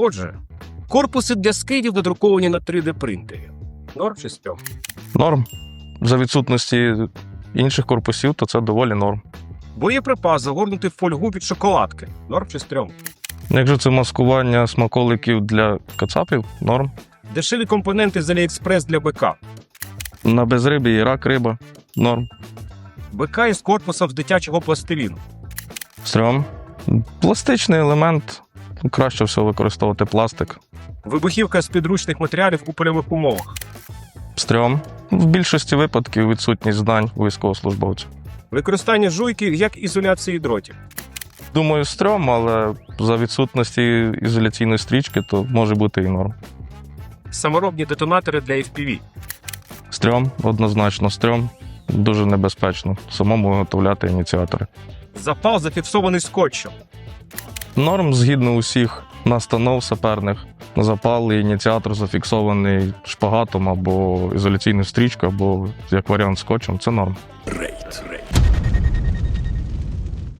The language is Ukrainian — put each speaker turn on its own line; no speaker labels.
Отже, корпуси для скидів надруковані на 3D принтері. Норм чи стрьом?
Норм. За відсутності інших корпусів, то це доволі норм.
Боєприпас загорнутий в фольгу від шоколадки. Норм чи стрьом?
Якщо це маскування смаколиків для кацапів, норм.
Дешеві компоненти з Аліекспрес для БК.
На безрибі і рак риба, норм.
БК із корпусом з дитячого пластиліну.
Стрьом. Пластичний елемент. Краще всього використовувати пластик.
Вибухівка з підручних матеріалів у польових умовах.
Стрьом. В більшості випадків відсутність знань у військовослужбовців.
Використання жуйки як ізоляції дротів.
Думаю, стрьом, але за відсутності ізоляційної стрічки, то може бути і норм.
Саморобні детонатори для FPV.
Стрьом, однозначно, стрьом. Дуже небезпечно самому виготовляти ініціатори.
Запал зафіксований скотчем.
Норм згідно усіх настанов саперних. Запал і ініціатор зафіксований шпагатом або ізоляційною стрічкою, або як варіант скотчем. Це норм.
Рейд.